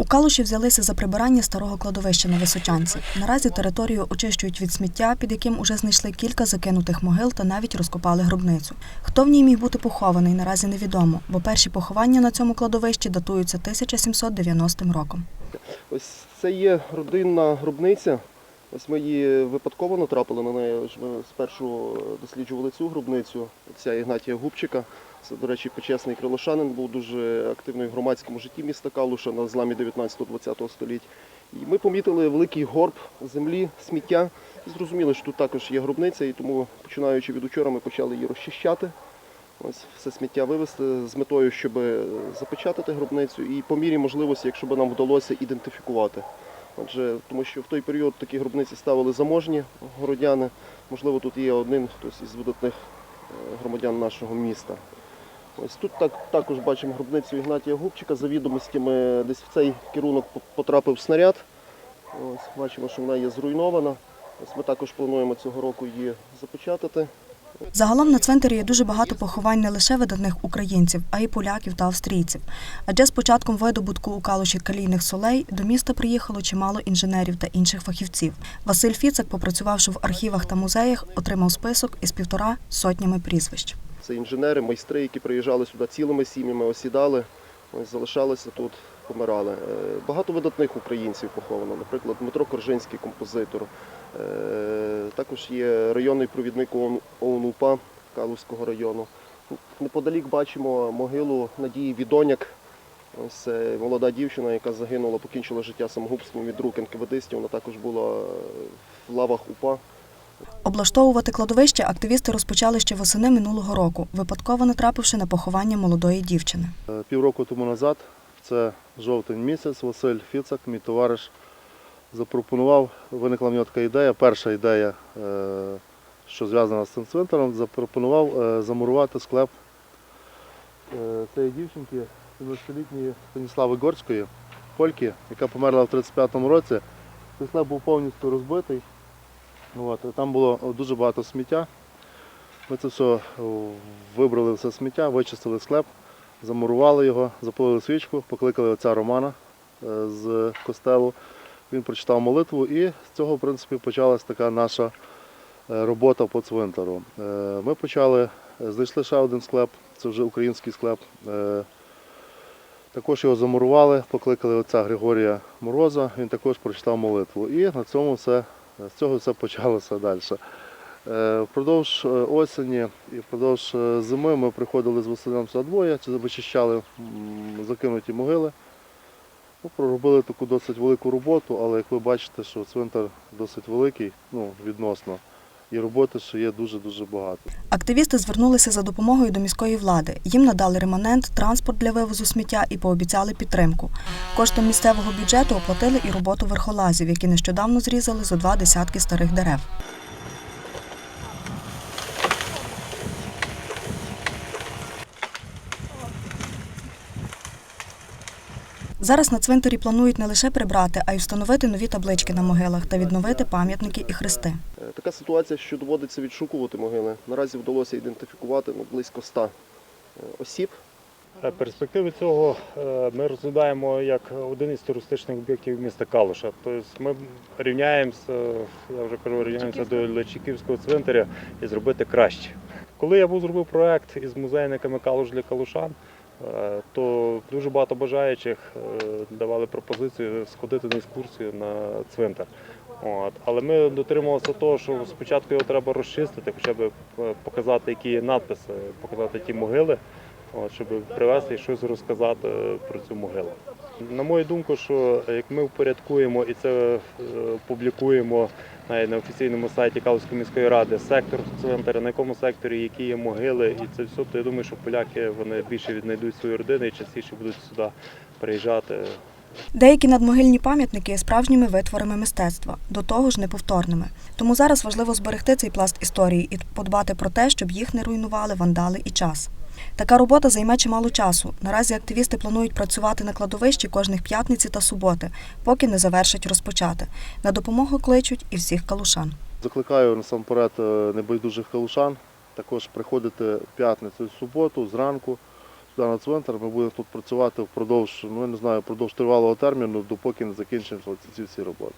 У Калуші взялися за прибирання старого кладовища на Височанці. Наразі територію очищують від сміття, під яким уже знайшли кілька закинутих могил та навіть розкопали гробницю. Хто в ній міг бути похований, наразі невідомо, бо перші поховання на цьому кладовищі датуються 1790 роком. Ось це є родинна гробниця. Ось ми її випадково натрапили на неї. Ми спершу досліджували цю гробницю, ця Ігнатія Губчика. Це, до речі, почесний крилошанин, був дуже активний в громадському житті міста Калуша на зламі 19-20 століть. І ми помітили великий горб землі, сміття. І зрозуміли, що тут також є гробниця, і тому, починаючи від учора, ми почали її розчищати. Ось все сміття вивезти з метою, щоб запечатати гробницю і по мірі можливості, якщо б нам вдалося ідентифікувати. Отже, тому що в той період такі гробниці ставили заможні городяни. Можливо, тут є один хтось із видатних е, громадян нашого міста. Ось тут так, також бачимо гробницю Ігнатія Губчика. За відомостями десь в цей керунок потрапив снаряд. Ось, бачимо, що вона є зруйнована. Ось ми також плануємо цього року її запечатати. Загалом на цвинтарі є дуже багато поховань не лише видатних українців, а й поляків та австрійців. Адже з початком видобутку у Калуші калійних солей до міста приїхало чимало інженерів та інших фахівців. Василь Фіцак, попрацювавши в архівах та музеях, отримав список із півтора сотнями прізвищ. Це інженери, майстри, які приїжджали сюди цілими сім'ями, осідали, залишалися тут, помирали. Е, Багато видатних українців поховано, наприклад, Дмитро Коржинський, композитор. Е, Також є районний провідник ОУН-УПА Калузького району. Неподалік бачимо могилу Надії Відоняк. Ось це молода дівчина, яка загинула, покінчила життя самогубством від рук НКВДистів. Вона також була е, в лавах УПА. Облаштовувати кладовище активісти розпочали ще восени минулого року, випадково натрапивши на поховання молодої дівчини. Е, Півроку тому назад, це жовтень місяць, Василь Фіцак, мій товариш, запропонував, виникла в нього така ідея, перша ідея, е, що зв'язана з цим цвинтаром, запропонував е, замурувати склеп е, цієї дівчинки, 17-літньої Станіслави Горської, польки, яка померла в 35-му році. Цей склеп був повністю розбитий. От, там було дуже багато сміття. Ми це все вибрали все сміття, вичистили склеп, замурували його, запалили свічку, покликали отця Романа е, з костелу. Він прочитав молитву і з цього, в принципі, почалась така наша е, робота по цвинтару. Е, Ми почали, знайшли ще один склеп, це вже український склеп. Також його замурували, покликали отця Григорія Мороза, він також прочитав молитву. І на цьому все, з цього все почалося далі. Е, Впродовж е, осені і впродовж е, зими ми приходили з Василем сюди двоє, чи вичищали закинуті могили. Ну, проробили таку досить велику роботу, але як ви бачите, що цвинтар досить великий, ну, відносно, і роботи ще є дуже-дуже багато. Активісти звернулися за допомогою до міської влади. Їм надали реманент, транспорт для вивозу сміття і пообіцяли підтримку. Коштом місцевого бюджету оплатили і роботу верхолазів, які нещодавно зрізали зо два десятки старих дерев. Зараз на цвинтарі планують не лише прибрати, а й встановити нові таблички на могилах та відновити пам'ятники і хрести. Е, Така ситуація, що доводиться відшукувати могили. Наразі вдалося ідентифікувати ну, близько 100 е, осіб. Е, Перспективи цього ми розглядаємо як один із туристичних об'єктів міста Калуша. Тобто ми рівняємося, я вже кажу, рівняємося до Лечиківського цвинтаря і зробити краще. Коли я був зробив проект із музейниками Калуш для Калушан, то дуже багато бажаючих е, давали пропозицію сходити на екскурсію на цвинтар. От. Але ми дотримувалися того, що спочатку його треба розчистити, хоча б е, показати, які надписи, показати ті могили, от, щоб привезти і щось розказати е, про цю могилу. На мою думку, що як ми впорядкуємо і це е, публікуємо навіть на офіційному сайті Калузької міської ради сектор цвинтаря, на якому секторі які є могили, і це все, то я думаю, що поляки вони більше віднайдуть свої родини і частіше будуть сюди приїжджати. Деякі надмогильні пам'ятники є справжніми витворами мистецтва, до того ж неповторними. Тому зараз важливо зберегти цей пласт історії і подбати про те, щоб їх не руйнували вандали і час. Така робота займе чимало часу. Наразі активісти планують працювати на кладовищі кожних п'ятниці та суботи, поки не завершать розпочати. На допомогу кличуть і всіх калушан. Закликаю насамперед е, небайдужих калушан також приходити п'ятницю і суботу зранку, сюди на цвинтар. Ми будемо тут працювати впродовж, ну я не знаю, впродовж тривалого терміну, допоки не закінчимо ці всі роботи.